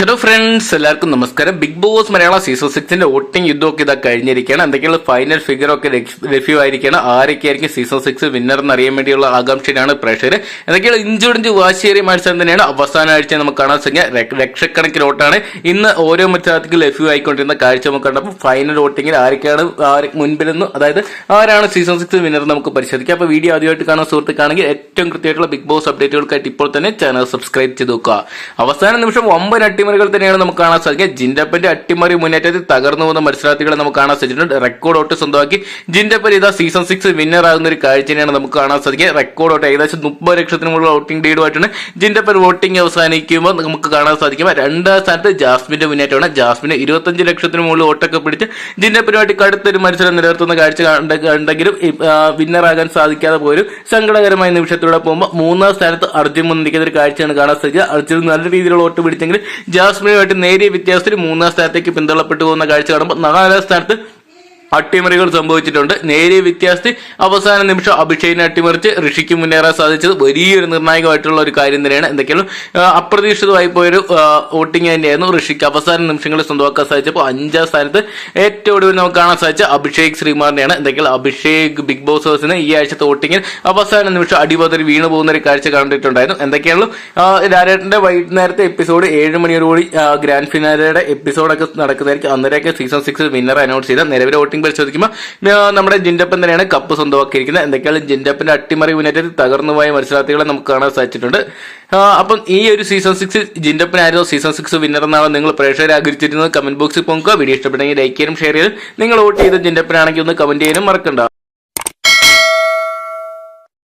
Hello friends എല്ലാവർക്കും നമസ്കാരം. Big boss മലയാള season സിക്സിന്റെ വോട്ടിംഗ് യുദ്ധമൊക്കെ ഇതാ കഴിഞ്ഞിരിക്കുകയാണ്. എന്തൊക്കെയുള്ള ഫൈനൽ ഫിഗർ ഒക്കെ ലഭ്യമായിരിക്കുകയാണ് ആരൊക്കെയായിരിക്കും സീസൺ സിക്സ് വിന്നർ എന്നറിയാൻ വേണ്ടിയുള്ള ആകാംക്ഷയിലാണ് പ്രേക്ഷകർ എന്തൊക്കെയുള്ള ഇഞ്ചോടിഞ്ച് വാശിയേറിയ മത്സരം തന്നെയാണ് അവസാന ആഴ്ച നമുക്ക് കാണാൻ സാധിക്കുക. ലക്ഷക്കണക്കിന് വോട്ടാണ് ഇന്ന് ഓരോ മത്സരത്തിലും ലഭ്യമായിക്കൊണ്ടിരുന്ന കാഴ്ച നമുക്ക് കണ്ടപ്പോൾ ഫൈനൽ വോട്ടിങ്ങിൽ ആരൊക്കെയാണ് ആര് മുൻപിലെന്ന് അതായത് ആരാണ് സീസൺ സിക്സ് വിന്നർ നമുക്ക് പരിശോധിക്കാം. അപ്പോൾ വീഡിയോ ആദ്യമായിട്ട് കാണാൻ സുഹൃത്തുക്കാണെങ്കിൽ ഏറ്റവും കൃത്യമായിട്ടുള്ള ബിഗ് ബോസ് അപ്ഡേറ്റുകൾക്കായിട്ട് ഇപ്പോൾ തന്നെ ചാനൽ സബ്സ്ക്രൈബ് ചെയ്ത് നോക്കുക അവസാന നിമിഷം ഒമ്പത് അട്ടിമറികൾ തന്നെയാണ് നമുക്ക് കാണാൻ സാധിക്കുക. ജിൻഡപ്പന്റെ അട്ടിമറി മുന്നേറ്റത്തിൽ തകർന്നു പോകുന്ന മത്സരാർത്ഥികളെ നമുക്ക് കാണാൻ സാധിച്ചിട്ടുണ്ട്. റെക്കോർഡ് ഓട്ട് സ്വന്തമാക്കി. ജിൻഡപ്പൻ ഇതാ സീസൺ സിക്സ് വിന്നർ ആകുന്ന ഒരു കാഴ്ചയാണ് നമുക്ക് കാണാൻ സാധിക്കുക. റെക്കോർഡ് ഓട്ട് ഏകദേശം മുപ്പത് ലക്ഷത്തിന് മുകളിൽ വോട്ടിംഗ് ലീഡുമായിട്ടാണ് ജിൻഡപ്പൻ വോട്ടിംഗ് അവസാനിക്കുമ്പോൾ നമുക്ക് കാണാൻ സാധിക്കും. രണ്ടാം സ്ഥാനത്ത് ജാസ്മിന്റെ മുന്നേറ്റമാണ്. ജാസ്മിന് ഇരുപത്തഞ്ച് ലക്ഷത്തിന് മുകളിൽ വോട്ടൊക്കെ പിടിച്ച് ജിൻഡപ്പനുമായിട്ട് കടുത്തൊരു മത്സരം നിലനിർത്തുന്ന കാഴ്ച ഉണ്ടെങ്കിലും ആകാൻ സാധിക്കാതെ പോയൊരു സങ്കടകരമായ നിമിഷത്തിലൂടെ പോകുമ്പോൾ മൂന്നാം സ്ഥാനത്ത് അർജുൻ മുന്നിരിക്കുന്ന ഒരു കാഴ്ചയാണ് കാണാൻ സാധിക്കുക. അർജുൻ നല്ല രീതിയിലുള്ള വോട്ട് പിടിച്ചെങ്കിൽ ജാസ്മിനുമായിട്ട് നേരിയ വ്യത്യാസത്തിൽ മൂന്നാം സ്ഥാനത്തേക്ക് പിന്തള്ളപ്പെട്ടു പോകുന്ന കാഴ്ച കാണുമ്പോൾ നാലാം സ്ഥാനത്ത് അട്ടിമറികൾ സംഭവിച്ചിട്ടുണ്ട്. നേരിയ വ്യത്യാസത്തിൽ അവസാന നിമിഷം അഭിഷേകിനെ അട്ടിമറിച്ച് ഋഷിക്ക് മുന്നേറാൻ സാധിച്ചത് വലിയൊരു നിർണായകമായിട്ടുള്ള ഒരു കാര്യം തന്നെയാണ്. എന്തൊക്കെയാണ് അപ്രതീക്ഷിതമായി പോയൊരു വോട്ടിംഗ് തന്നെയായിരുന്നു. ഋഷിക്ക് അവസാന നിമിഷങ്ങളിൽ സ്വന്തമാക്കാൻ സാധിച്ചപ്പോൾ അഞ്ചാം സ്ഥാനത്ത് ഏറ്റവും ഒടുവിൽ നമുക്ക് കാണാൻ സാധിച്ച അഭിഷേക് ശ്രീമാറിനെയാണ് എന്തൊക്കെയാണ് അഭിഷേക് ബിഗ് ബോസ് ഹൗസിന് ഈ ആഴ്ചത്തെ വോട്ടിങ്ങിൽ അവസാന നിമിഷം അടിപതറി വീണു പോകുന്ന ഒരു കാഴ്ച കണ്ടിട്ടുണ്ടായിരുന്നു. എന്തൊക്കെയാണല്ലോ രാജേട്ടന്റെ വൈകുന്നേരത്തെ എപ്പിസോഡ് ഏഴ് മണിയോടുകൂടി ഗ്രാൻഡ് ഫിനാലയുടെ എപ്പിസോഡൊക്കെ നടക്കുന്നതായിരിക്കും. അന്നേരമൊക്കെ സീസൺ സിക്സ് വിന്നർ അനൗൺസ് ചെയ്ത നിലവിലെ വോട്ടിംഗ് പരിശോധിക്കുമ്പോൾ നമ്മുടെ ജിൻഡപ്പൻ തന്നെയാണ് കപ്പ് സ്വന്തമാക്കിയിരിക്കുന്നത്. എന്തൊക്കെയാണ് ജിൻഡപ്പിന്റെ അട്ടിമറി യുണൈറ്റഡ് തകർന്നു പോയ മത്സരാർത്ഥികളെ നമുക്ക് കാണാൻ സാധിച്ചിട്ടുണ്ട്. അപ്പം ഈ ഒരു സീസൺ സിക്സ് ജിൻഡപ്പനായിരുന്നു സീസൺ സിക്സ് വിന്നർ എന്നാണ് നിങ്ങൾ പ്രേക്ഷകരെ ആഗ്രഹിച്ചിരുന്നത്. കമന്റ് ബോക്സിൽ പോകുക വീഡിയോ ഇഷ്ടപ്പെട്ടെങ്കിൽ ലൈക്ക് ചെയ്യാനും ഷെയർ ചെയ്യാനും. നിങ്ങൾ വോട്ട് ചെയ്ത ജിൻഡപ്പനാണെങ്കിൽ ഒന്ന് കമന്റ് ചെയ്യാനും മറക്കണ്ട.